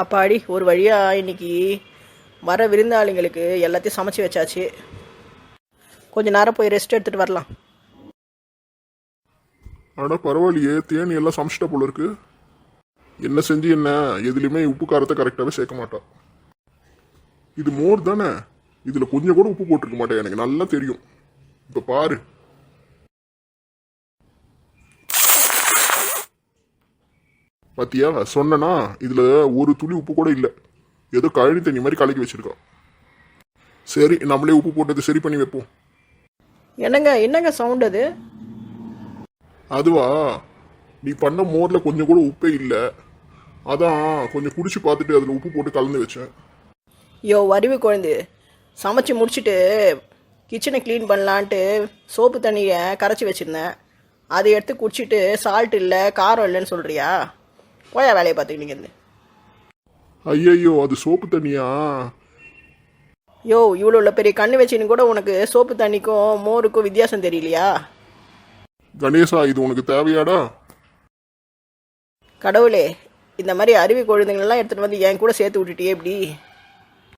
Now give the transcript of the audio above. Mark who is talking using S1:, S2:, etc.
S1: அப்பாடி ஒரு வழியாக இன்னைக்கு வர விருந்தாளிங்களுக்கு எல்லாத்தையும் சமைச்சு வச்சாச்சு. கொஞ்ச நேரம் போய் ரெஸ்ட் எடுத்துகிட்டு வரலாம்.
S2: ஆனால் பரவாயில்லையே தேனி எல்லாம் சமைச்சிட்ட போல இருக்கு. என்ன செஞ்சு என்ன? எதுலையுமே உப்பு காரத்தை கரெக்டாகவே சேர்க்க மாட்டான் இது மோர் தானே? இதுல கொஞ்சம் கூட உப்பு போட்டிருக்க மாட்டேன் எனக்கு நல்லா தெரியும். இப்ப பாரு. பாத்தியா? சொன்னனா இதுல ஒரு துளி உப்பு கூட இல்லை. ஏதோ கழனி தண்ணி மாதிரி கலக்கி வச்சிருக்கான் சரி நம்மளே உப்பு போட்டது சரி பண்ணி வைப்போம்.
S1: என்னங்க என்னங்க சவுண்ட் அது?
S2: அதுவா? நீ பண்ண மோர்ல கொஞ்சம் கூட உப்பே இல்லை. அதான் கொஞ்சம் குடிச்சு பார்த்துட்டு அதில் உப்பு போட்டு கலந்து வச்சேன்.
S1: யோ அறிவு குழந்தை. சமைச்சு முடிச்சுட்டு கிச்சனை க்ளீன் பண்ணலான்ட்டு சோப்பு தண்ணியை கரைச்சி வச்சுருந்தேன். அதை எடுத்து குடிச்சிட்டு சால்ட் இல்லை காரம் இல்லைன்னு சொல்கிறியா போயா வேலையை பார்த்துக்கிட்டீங்க இருந்து.
S2: ஐயையோ அது சோப்பு தண்ணியா?
S1: யோ இவ்வளோ உள்ள பெரிய கண்ணு வச்சின்னு கூட உனக்கு சோப்பு தண்ணிக்கும் மோருக்கும் வித்தியாசம் தெரியலையா?
S2: கணேசா இது உனக்கு தேவையாடா?
S1: கடவுளே இந்த மாதிரி அருவி குழந்தைங்களெல்லாம் எடுத்துகிட்டு வந்து என் கூட சேர்த்து விட்டுட்டியே எப்படி